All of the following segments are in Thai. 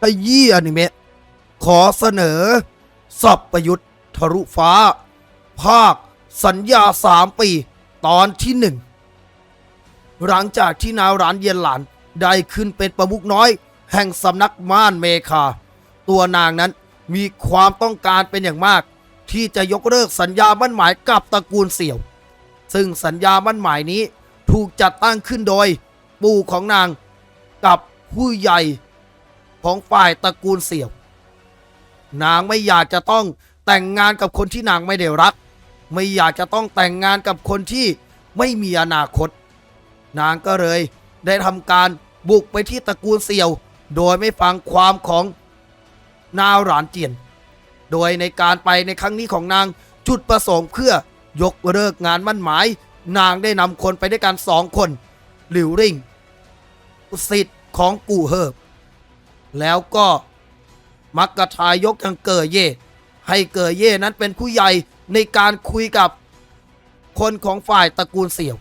ขยี้อนิเมะขอเสนอสับประยุทธ์ทะลุฟ้า ภาค สัญญาสามปี ตอนที่หนึ่งหลังจากที่นาวร้านเย็นหลาน ได้ขึ้นเป็นประมุขน้อย แห่งสำนักม่านเมคา ตัวนางนั้นมีความต้องการเป็นอย่างมาก ที่จะยกเลิกสัญญามั่นหมายกับตระกูลเสี่ยว ซึ่งสัญญามั่นหมายนี้ถูกจัดตั้งขึ้นโดย ปู่ของนางกับผู้ใหญ่ ของฝ่ายตระกูลเสี่ยว นางไม่อยากจะต้องแต่งงานกับคนที่นางไม่ได้รัก ไม่อยากจะต้องแต่งงานกับคนที่ไม่มีอนาคต นางก็เลยได้ทำการบุกไปที่ตระกูลเสี่ยว โดยไม่ฟังความของนาวหลานเจียน โดยในการไปในครั้งนี้ของนางจุดประสงค์เพื่อยกเลิกงานมั่นหมาย นางได้นำคนไปด้วยกันสองคน หลิวริ่งสิทธิ์ของกู่เฮิบ แล้วก็มักกะทายกยังเกอเย่ให้เกอเย่นั้นเป็นผู้ใหญ่ในการคุยกับคนของฝ่ายตระกูลเสี่ยว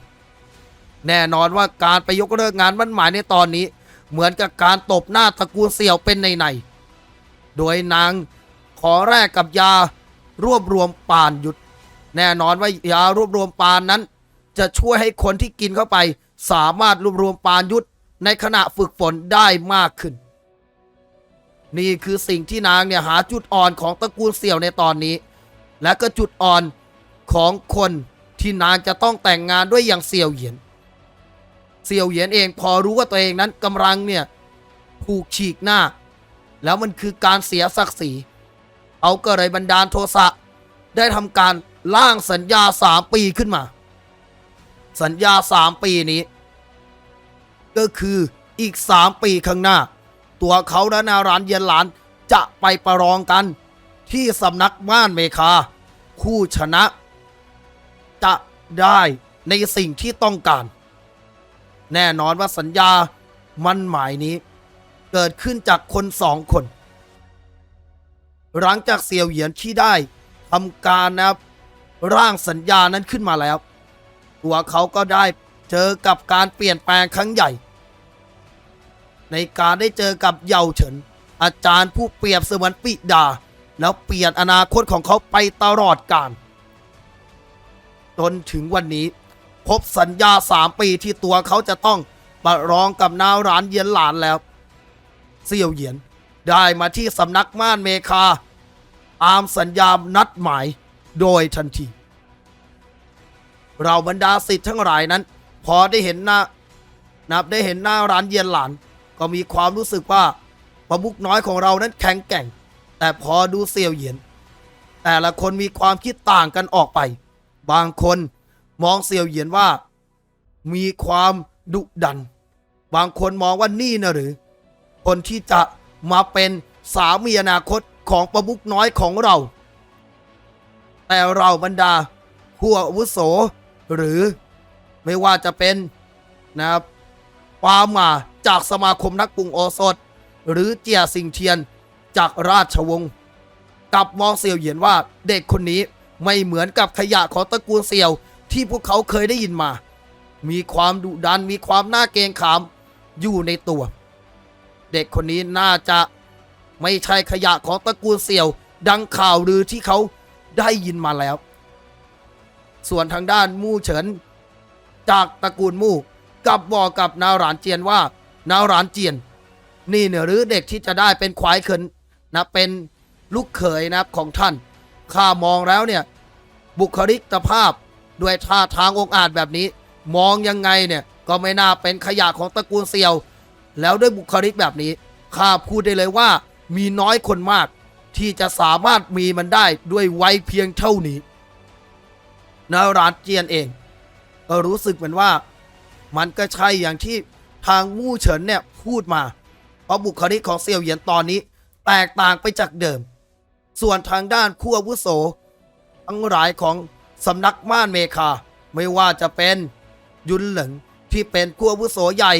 แน่นอนว่าการไปยกเลิกงานมั่นหมายในตอนนี้ เหมือนกับการตบหน้าตระกูลเสี่ยวเป็นในในๆโดยนางขอแรกกับยารวบรวมปานหยุด แน่นอนว่ายารวบรวมปานนั้น จะช่วยให้คนที่กินเข้าไป สามารถรวบรวมปานยุทธในขณะฝึกฝนได้มากขึ้น นี่คือสิ่งที่นางเนี่ยหาจุดอ่อนของตระกูลเสี่ยวในตอนนี้ และก็จุดอ่อนของคนที่นางจะต้องแต่งงานด้วยอย่างเสี่ยวเหยียน เสี่ยวเหยียนเองพอรู้ว่าตัวเองนั้นกำลังเนี่ยถูกฉีกหน้า แล้วมันคือการเสียศักดิ์ศรีเอาก็เลยบันดาลโทสะได้ทำการร่างสัญญาสามปีขึ้นมา สัญญาสามปีนี้ ก็คืออีกสามปีข้างหน้า ตัวเขาและนารานเย็นหลานจะไปประลองกัน ที่สำนักม่านเมคา คู่ชนะ จะได้ในสิ่งที่ต้องการ แน่นอนว่าสัญญามันหมายนี้ เกิดขึ้นจากคนสองคน หลังจากเซียวเหยียนที่ได้ทำการนะครับร่างสัญญานั้นขึ้นมาแล้ว ตัวเขาก็ได้เจอกับการเปลี่ยนแปลงครั้งใหญ่ ในการได้เจอกับเยาเฉิน อาจารย์ผู้เปรียบเสมือนปิดา แล้วเปลี่ยนอนาคตของเขาไปตลอดกาลจนถึงวันนี้ครบสัญญาสามปีที่ตัวเขาจะต้องประลองกับนาวรานเยียนหลานแล้วเสี่ยวเหยียนได้มาที่สำนักม่านเมคา ตามสัญญานัดหมายโดยทันที เราบรรดาสิทธิ์ทั้งหลายนั้น พอได้เห็นหน้านับได้เห็นหน้าร้านเยียนหลาน ก็มีความรู้สึกว่าประมุกน้อยของเรานั้นแข็งแกร่ง แต่พอดูเซียวเหยียน แต่ละคนมีความคิดต่างกันออกไป บางคนมองเซียวเหยียนว่า มีความดุดัน บางคนมองว่านี่นะหรือ คนที่จะมาเป็นสามีอนาคตของประมุกน้อยของเรา แต่เราบรรดาผู้อาวุโสหรือไม่ว่าจะเป็นนะครับปาหมา จากสมาคมนักปรุงโอสถ หรือเจียสิงเทียนจากราชวงศ์กับมองเสี่ยวเหยียนว่าเด็กคนนี้ไม่เหมือนกับขยะของตระกูลเสี่ยวที่พวกเขาเคยได้ยินมา มีความดุดันมีความน่าเกรงขามอยู่ในตัว เด็กคนนี้น่าจะไม่ใช่ขยะของตระกูลเสี่ยว ดังข่าวลือที่เขาได้ยินมาแล้ว ส่วนทางด้านมู่เฉิน จากตระกูลมู่กับบอกกับนาหลานเจียนว่า นาวหลานเจียน นี่เนี่ยหรือเด็กที่จะได้เป็นควายเขินนะเป็นลูกเขยนะครับของท่านข้ามองแล้วเนี่ยบุคลิกภาพด้วยท่าทางองอาจแบบนี้ มองยังไงเนี่ยก็ไม่น่าเป็นขยะของตระกูลเซียว แล้วด้วยบุคลิกแบบนี้ข้าพูดได้เลยว่ามีน้อยคนมากที่จะสามารถมีมันได้ด้วยวัยเพียงเท่านี้นารานเจียนเองก็รู้สึกเหมือนว่า มันก็ใช่อย่างที่ ทางมู่เฉินเนี่ยพูดมาเพราะบุคลิกของเซียวเหยียนตอนนี้ แตกต่างไปจากเดิม ส่วนทางด้านคู่อาวุโสทั้งหลายของสำนักม่านเมคา ไม่ว่าจะเป็นยุนเหลิงที่เป็นคู่อาวุโสใหญ่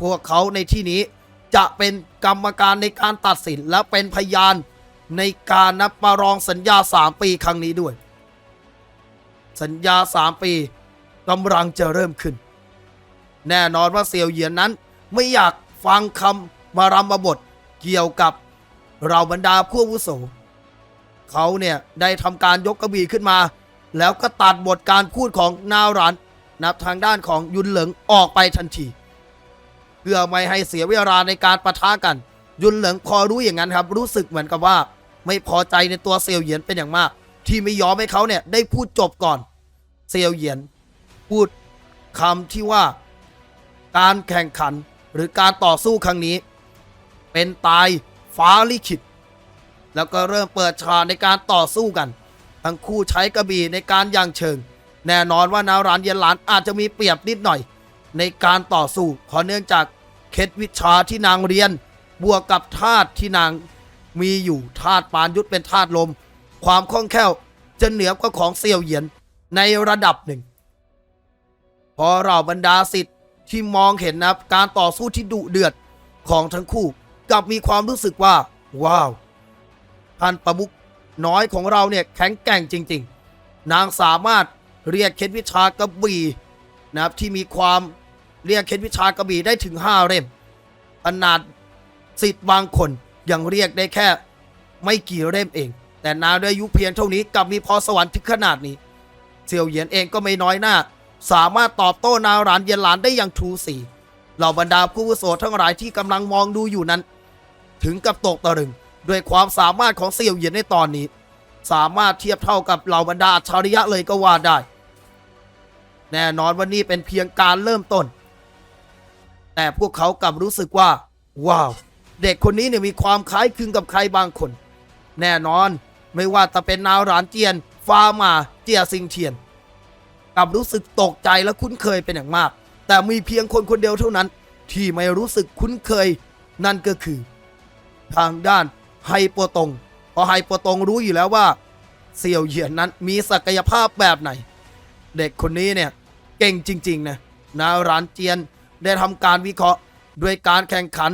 พวกเขาในที่นี้จะเป็นกรรมการในการตัดสินและเป็นพยานในการนับประลองสัญญา 3 ปีครั้งนี้ด้วย สัญญา 3 ปีกำลังจะเริ่มขึ้น แน่นอนว่าเซียวเหยียนนั้น ไม่อยากฟังคำมารำมาบทเกี่ยวกับเราบรรดาผู้วุโสเขาเนี่ยได้ทำการยกกระบี่ขึ้นมา แล้วก็ตัดบทการพูดของนาวรันนับทางด้านของยุนเหลิงออกไปทันที เพื่อไม่ให้เสียเวลาในการประทะกัน ยุนเหลิงพอรู้อย่างนั้นครับ รู้สึกเหมือนกับว่า ไม่พอใจในตัวเซียวเหยียนเป็นอย่างมาก ที่ไม่ยอมให้เขาเนี่ยได้พูดจบก่อน เซียวเหยียน พูดคำที่ว่า การแข่งขันหรือการต่อสู้ครั้งนี้ เป็นตายฟ้าลิขิต แล้วก็เริ่มเปิดฉากในการต่อสู้กัน ทั้งคู่ใช้กระบี่ในการย่างเชิง แน่นอนว่านาวรานเยนหลานอาจจะมีเปรียบนิดหน่อย ในการต่อสู้เพราะเนื่องจากเคล็ดวิชาที่นางเรียน บวกกับธาตุที่นางมีอยู่ธาตุปานยุทธเป็นธาตุลม ความคล่องแคล่วจะเหนือกว่าของเซียวเหยียนในระดับหนึ่ง พอเราบรรดาสิทธิ์ ที่มองเห็นนะครับการต่อสู้ที่ดุเดือดของทั้งคู่กลับมีความรู้สึกว่า ว้าวท่านประมุกน้อยของเราเนี่ยแข็งแกร่งจริง ๆ นางสามารถเรียกเคล็ดวิชากระบี่นะครับที่มีความเรียกเคล็ดวิชากระบี่ได้ถึง5เล่มขนาดสิทธิ์บางคนยังเรียกได้แค่ไม่กี่เล่มเอง แต่นางด้วยอายุเพียงเท่านี้กลับมีพรสวรรค์ถึงขนาดนี้เซียวเหยียนเองก็ไม่น้อยหน้า สามารถตอบโต้นาวหลานเยียนหลานได้อย่างทูสีเหล่าบรรดาผู้วุโสทั้งหลายที่กำลังมองดูอยู่นั้น ถึงกับตกตะลึงด้วยความสามารถของเซียวเหยียนในตอนนี้ สามารถเทียบเท่ากับเหล่าบรรดาอัจฉริยะเลยก็ว่าได้ แน่นอนว่านี่เป็นเพียงการเริ่มต้น แต่พวกเขากลับรู้สึกว่า ว้าว เด็กคนนี้เนี่ยมีความคล้ายคลึงกับใครบางคน แน่นอนไม่ว่าจะเป็นนาวหลานเจียนฟ้ามาเจียซิงเทียน กลับรู้สึกตกใจและคุ้นเคยเป็นอย่างมาก แต่มีเพียงคนคนเดียวเท่านั้น ที่ไม่รู้สึกคุ้นเคย นั่นก็คือ ทางด้านไฮโปตงเพราะไฮโปตงรู้อยู่แล้วว่าเสี่ยวเหยียนนั้นมีศักยภาพแบบไหน เด็กคนนี้เนี่ยเก่งจริงๆนะนารานเจียนได้ทำการวิเคราะห์ด้วยการแข่งขัน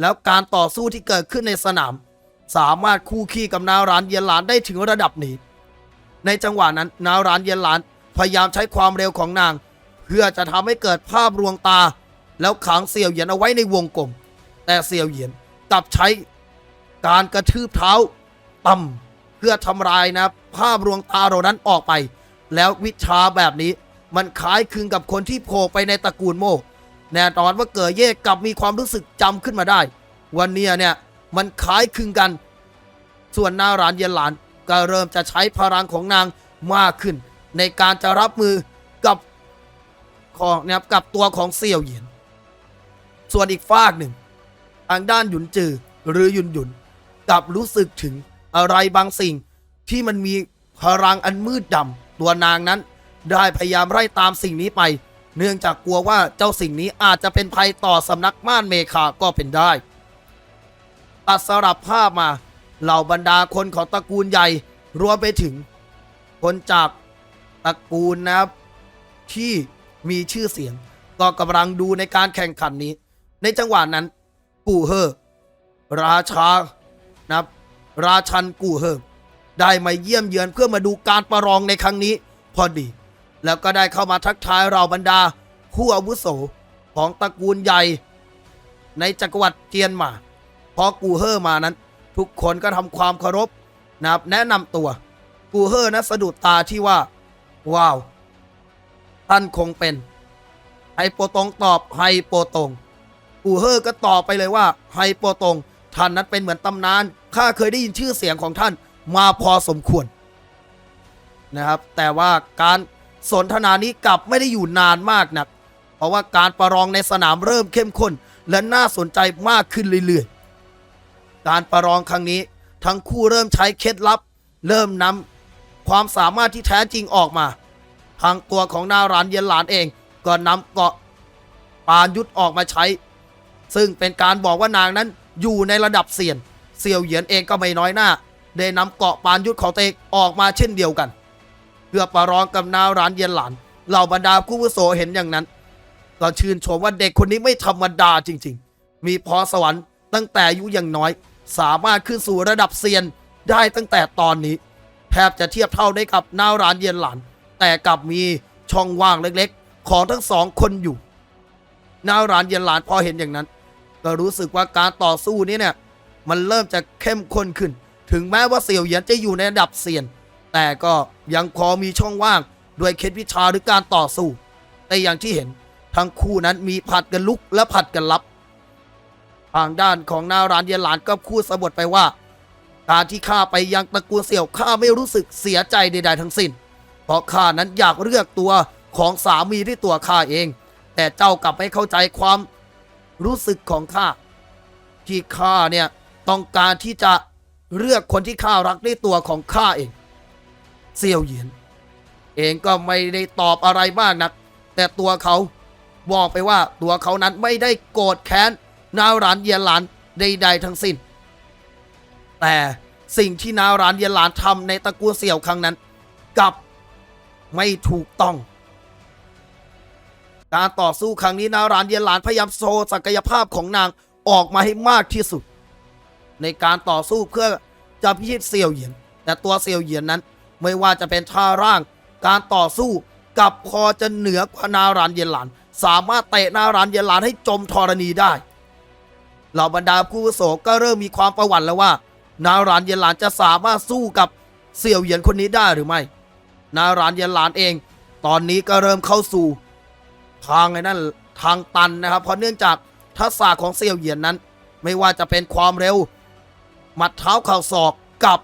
แล้วการต่อสู้ที่เกิดขึ้นในสนาม สามารถคู่ขี้กับนารานเยียนหลานได้ถึงระดับนี้ ในจังหวะนั้นนารานเยียนหลาน พยายามใช้ความเร็วของนาง เพื่อจะทำให้เกิดภาพลวงตา แล้วขังเสี่ยวเหยียนเอาไว้ในวงกลม แต่เสี่ยวเหยียนกลับใช้การกระทืบเท้าต่ำเพื่อทำลายนะภาพลวงตาเหล่านั้นออกไป แล้ววิชาแบบนี้มันคล้ายคลึงกับคนที่โผล่ไปในตระกูลโมกแน่นอนว่าเกิดเย่กลับมีความรู้สึกจำขึ้นมาได้ วันนี้เนี่ยมันคล้ายคลึงกัน ส่วนนารานเย็นหลานก็เริ่มจะใช้พลังของนางมากขึ้น ในการจะรับมือกับของนะครับกับตัวของเสี่ยวเหยียน ส่วนอีกฝากหนึ่ง ทางด้านหยุนจือหรือหยุนหยุนกับรู้สึกถึงอะไรบางสิ่งที่มันมีพลังอันมืดดำตัวนางนั้น ได้พยายามไล่ตามสิ่งนี้ไป เนื่องจากกลัวว่าเจ้าสิ่งนี้อาจจะเป็นภัยต่อสำนักม่านเมคาก็เป็นได้ตัดสลับภาพมาเหล่าบรรดาคนของตระกูลใหญ่รวมไปถึง คนจาก ตระกูลนะครับ ที่มีชื่อเสียง ก็กำลังดูในการแข่งขันนี้ ในจังหวะนั้น กูเฮอราชานะครับ ราชันกูเฮอได้มาเยี่ยมเยือนเพื่อมาดูการประลองในครั้งนี้พอดี แล้วก็ได้เข้ามาทักทายเราบรรดาผู้อาวุโสของตระกูลใหญ่ ในจักรวรรดิเจียนหมา พอกูเฮอร์มานั้น ทุกคนก็ทำความเคารพนะครับแนะนำตัว กูเฮอร์นะสะดุดตาที่ว่า ว้าว ท่านคงเป็น ไฮโปตงตอบไฮโปตงกูเฮอร์ก็ตอบไปเลยว่าไฮโปตงท่านนั้นเป็นเหมือนตำนาน ข้าเคยได้ยินชื่อเสียงของท่านมาพอสมควรนะครับ แต่ว่าการสนทนานี้กลับไม่ได้อยู่นานมากนักเพราะว่าการประลองในสนามเริ่มเข้มข้น และน่าสนใจมากขึ้นเรื่อยๆ การประลองครั้งนี้ ทั้งคู่เริ่มใช้เคล็ดลับ เริ่มนำ ความสามารถที่แท้จริงออกมา ทางตัวของนารานเย็นหลานเองก็นำเกาะปานยุทธออกมาใช้ ซึ่งเป็นการบอกว่านางนั้นอยู่ในระดับเซียนเซียวเหยียนเองก็ไม่น้อยหน้า ได้นำเกาะปานยุทธของตัวเองออกมาเช่นเดียวกัน เพื่อประลองกับนารานเย็นหลานเหล่าบรรดาผู้วุโสเห็นอย่างนั้นก็ชื่นชมว่าเด็กคนนี้ไม่ธรรมดาจริง ๆ มีพรสวรรค์ตั้งแต่อายุยังน้อย สามารถขึ้นสู่ระดับเซียนได้ตั้งแต่ตอนนี้ แทบจะเทียบเท่าได้กับนาวรานเย็นหลาน แต่กลับมีช่องว่างเล็กๆ ของทั้งสองคนอยู่นาวรานเย็นหลานพอเห็นอย่างนั้น ก็รู้สึกว่าการต่อสู้นี้เนี่ย มันเริ่มจะเข้มข้นขึ้น ถึงแม้ว่าเสี่ยวเหยียนจะอยู่ในระดับเซียน แต่ก็ยังพอมีช่องว่างด้วยเคล็ดวิชาหรือการต่อสู้ แต่อย่างที่เห็นทั้งคู่นั้นมีผัดกันลุกและผัดกันรับ ทางด้านของนารานเยนหลานก็พูดสะบดไปว่า การที่ข้าไปยังตระกูลเสี่ยวข้าไม่รู้สึกเสียใจใดๆทั้งสิ้น เพราะข้านั้นอยากเลือกตัวของสามีที่ตัวข้าเอง แต่เจ้ากลับไม่เข้าใจความรู้สึกของข้าที่ข้าเนี่ยต้องการที่จะเลือกคนที่ข้ารักด้วยตัวของข้าเองเซียวเหยียน เองก็ไม่ได้ตอบอะไรมากนัก แต่ตัวเขาบอกไปว่าตัวเขานั้นไม่ได้โกรธแค้นนาวรานเยียนหลานใดๆทั้งสิ้น แต่สิ่งที่นารานเยลานทำในตระกูลเสี่ยวครั้งนั้นกลับไม่ถูกต้อง การต่อสู้ครั้งนี้นารานเยลานพยายามโชว์ศักยภาพของนางออกมาให้มากที่สุด ในการต่อสู้เพื่อจะพิชิตเซียวเหยียน แต่ตัวเซียวเหยียนนั้นไม่ว่าจะเป็นท่าร่าง การต่อสู้กับพอจะเหนือกว่านารานเยลาน สามารถเตะนารานเยลานให้จมธรณีได้เหล่าบรรดาผู้โสก็เริ่มมีความประวัติแล้วว่า นารานเยนหลานจะสามารถสู้กับเซียวเหยียนคนนี้ได้หรือไม่ นารานเยนหลานเอง ตอนนี้ก็เริ่มเข้าสู่ ทางไอ้นั่นทางตันนะครับ เพราะเนื่องจากทักษะของเซียวเหยียนนั้น ไม่ว่าจะเป็นความเร็ว หมัดเท้าเข่าศอกกับ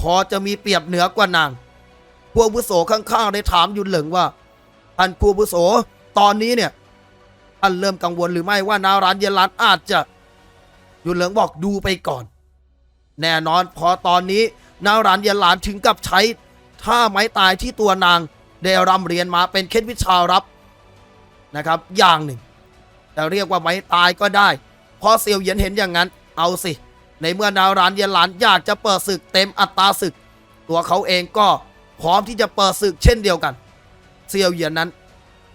พอจะมีเปรียบเหนือกว่านาง พวกบุโสข้างๆได้ถามยุนเหลิงว่าท่านผู้บุโสตอนนี้เนี่ยท่านเริ่มกังวลหรือไม่ว่านารานเยนลานอาจจะยุนเหลิงบอกดูไปก่อน แน่นอนพอตอนนี้นารานเยนหลานถึงกับใช้ท่าไม้ตายที่ตัวนางได้ร่ำเรียนมาเป็นเคล็ดวิชารับนะครับ อย่างหนึ่งแต่เรียกว่าไม้ตายก็ได้เพอเซียวเหยียนเห็นอย่างนั้น เอาสิ ในเมื่อนาวรานเยียนหลานอยากจะเปิดศึกเต็มอัตราศึก ตัวเขาเองก็พร้อมที่จะเปิดศึกเช่นเดียวกัน เซียวเหยียนนั้น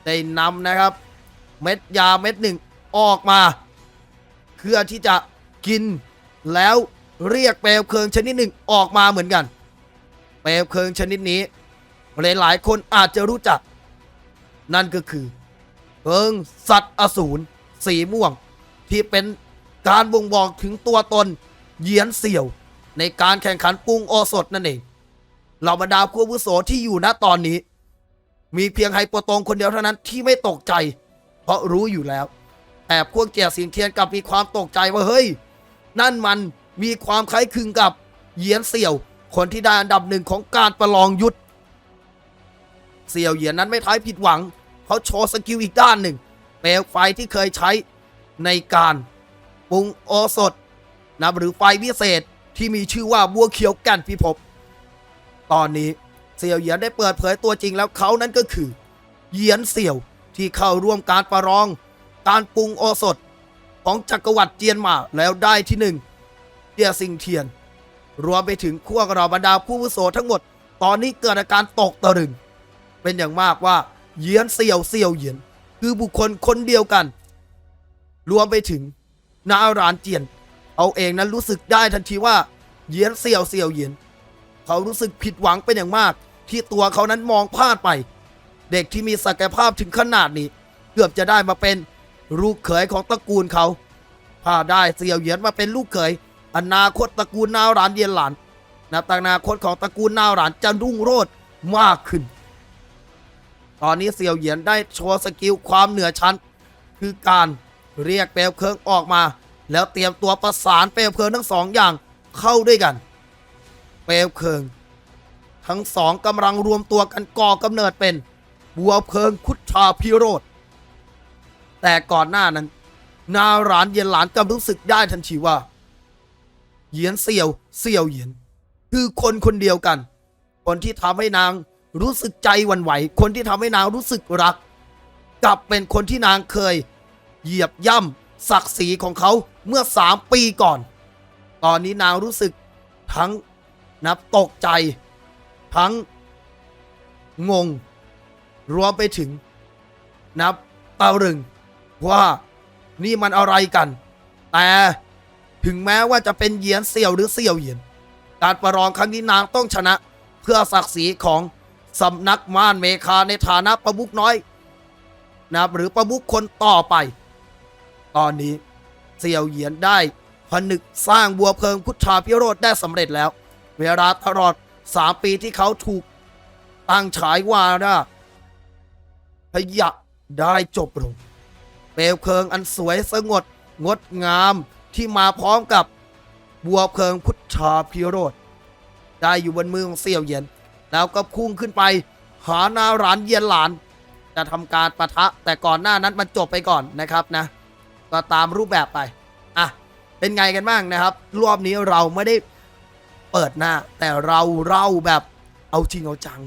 ได้นำนะครับ เม็ดยาเม็ดหนึ่งออกมาเพื่อที่จะกินแล้ว เรียกเปลวเพลิงชนิดหนึ่งออกมาเหมือนกัน เปลวเพลิงชนิดนี้หลายๆคนอาจจะรู้จัก นั่นก็คือเพลิงสัตว์อสูรสีม่วง ที่เป็นการบ่งบอกถึงตัวตนเหยียนเสี่ยว ในการแข่งขันปรุงโอสถนั่นเองเหล่าบรรดาผู้วุโสที่อยู่ณตอนนี้ มีเพียงไฮโปตงคนเดียวเท่านั้นที่ไม่ตกใจ เพราะรู้อยู่แล้ว แต่พวกเจียสิงเทียนกลับมีความตกใจว่าเฮ้ย นั่นมัน มีความคล้ายคลึงกับเหยียนเสี่ยว คนที่ได้อันดับหนึ่งของการประลองยุทธเสี่ยวเหยียนนั้นไม่ท้ายผิดหวัง เขาโชว์สกิลอีกด้านหนึ่งเปลวไฟที่เคยใช้ในการปรุงโอสถนะหรือไฟวิเศษที่มีชื่อว่าบัวเขียวกันพิภพตอนนี้เสี่ยวเหยียนได้เปิดเผยตัวจริงแล้วเขานั้นก็คือ เหยียนเสี่ยวที่เข้าร่วมการประลอง การปรุงโอสถของจักรวรรดิเจียนมาแล้วได้ที่หนึ่ง เตียซิงเทียน รวมไปถึงพวกราบรรดาผู้วุโสทั้งหมด ตอนนี้เกิดอาการตกตะลึง เป็นอย่างมากว่าเยียนเสี่ยวเสี่ยวเหยียน คือบุคคลคนเดียวกัน รวมไปถึงนารานเจียน เอาเองนั้นรู้สึกได้ทันทีว่าเยียนเสี่ยวเสี่ยวเหยียน เขารู้สึกผิดหวังเป็นอย่างมาก ที่ตัวเขานั้นมองพลาดไป เด็กที่มีศักยภาพถึงขนาดนี้ เกือบจะได้มาเป็นลูกเขยของตระกูลเขาถ้าได้เสี่ยวเหยียนมาเป็นลูกเขย อนาคตตระกูลนาวรานเยียนหลานนับอนาคตของตระกูลนาวรานจะรุ่งโรจน์มากขึ้น ตอนนี้เซียวเหยียนได้โชว์สกิลความเหนือชั้น คือการเรียกเปลวเพลิงออกมา แล้วเตรียมตัวประสานเปลวเพลิงทั้งสองอย่างเข้าด้วยกัน เปลวเพลิง ทั้งสองกำลังรวมตัวกันก่อกำเนิดเป็นบัวเพลิงคุชชาพิโรธแต่ก่อนหน้านั้น นาหลานเยียนหลานกำรู้สึกได้ทันทีว่า เหยียนเสี่ยว เสี่ยวเหยียน คือคนคนเดียวกัน คนที่ทำให้นางรู้สึกใจหวันไหว คนที่ทำให้นางรู้สึกรัก กลับเป็นคนที่นางเคย เหยียบย่ำศักดิ์ศรีของเขาเมื่อสามปีก่อน ตอนนี้นางรู้สึกทั้งนับตกใจ ทั้งงง รวมไปถึง นับตะลึงว่านี่มันอะไรกัน แต่ ถึงแม้ว่าจะเป็นเหยียนเสี่ยวหรือเสี่ยวเหยียน การประลองครั้งนี้นางต้องชนะ เพื่อศักดิ์ศรีของสำนักม่านเมคาในฐานะประมุกน้อยนะครับหรือประมุกคนต่อไป ตอนนี้เสี่ยวเหยียนได้ผนึกสร้างบัวเพลิงพุทธาพิโรธได้สำเร็จแล้ว เวลาตลอด3ปีที่เขาถูกตั้งฉายวานะพยะได้จบลงเปลวเพลิงอันสวยสงดงดงาม ที่มาพร้อมกับบัวเพลิงพุทธาพิโรธได้อยู่บนมือของเสี่ยวเหยียน แล้วก็พุ่งขึ้นไป หานาหรานเยียนหลาน จะทำการประทะแต่ก่อนหน้านั้นมันจบไปก่อนนะครับนะ ก็ตามรูปแบบไป อะ เป็นไงกันบ้างนะครับ รอบนี้เราไม่ได้เปิดหน้า แต่เราเล่าแบบเอาจริงเอาจัง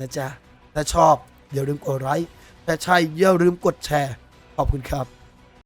นะจ๊ะถ้าชอบอย่าลืมกดไลค์ถ้าใช่อย่าลืมกดแชร์ ขอบคุณครับ